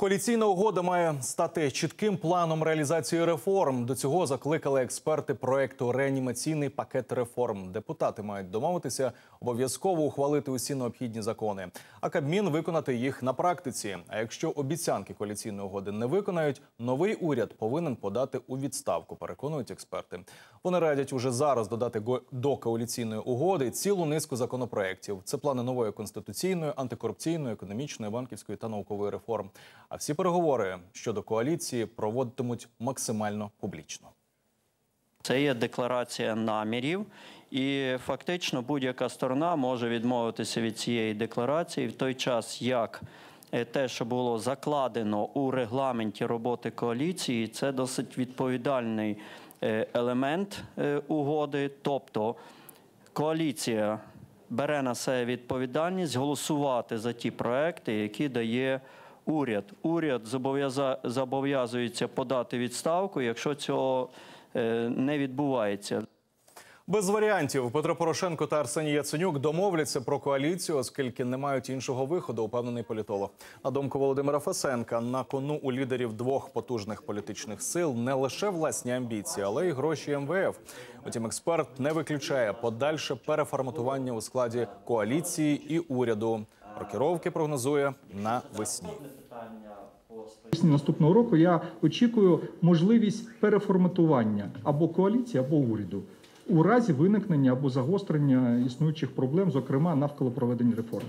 Коаліційна угода має стати чітким планом реалізації реформ. До цього закликали експерти проекту Реанімаційний пакет реформ. Депутати мають домовитися обов'язково ухвалити усі необхідні закони, а Кабмін виконати їх на практиці. А якщо обіцянки коаліційної угоди не виконають, новий уряд повинен подати у відставку. Переконують експерти. Вони радять уже зараз додати до коаліційної угоди цілу низку законопроєктів. Це плани нової конституційної, антикорупційної, економічної, банківської та наукової реформ. А всі переговори щодо коаліції проводитимуть максимально публічно. Це є декларація намірів, і фактично будь-яка сторона може відмовитися від цієї декларації в той час, як е, те, що було закладено у регламенті роботи коаліції, це досить відповідальний е, елемент е, угоди. Тобто коаліція бере на себе відповідальність голосувати за ті проекти, які дає уряд. Уряд зобов'язується подати відставку, якщо цього е, не відбувається. Без варіантів Петро Порошенко та Арсеній Яценюк домовляться про коаліцію, оскільки не мають іншого виходу, упевнений політолог. На думку Володимира Фесенка, на кону у лідерів двох потужних політичних сил не лише власні амбіції, але й гроші МВФ. Утім, експерт не виключає подальше переформатування у складі коаліції і уряду. Рокіровки прогнозує на весні. Після наступного року я очікую можливість переформатування або коаліції, або уряду у разі виникнення або загострення існуючих проблем, зокрема навколо проведення реформ.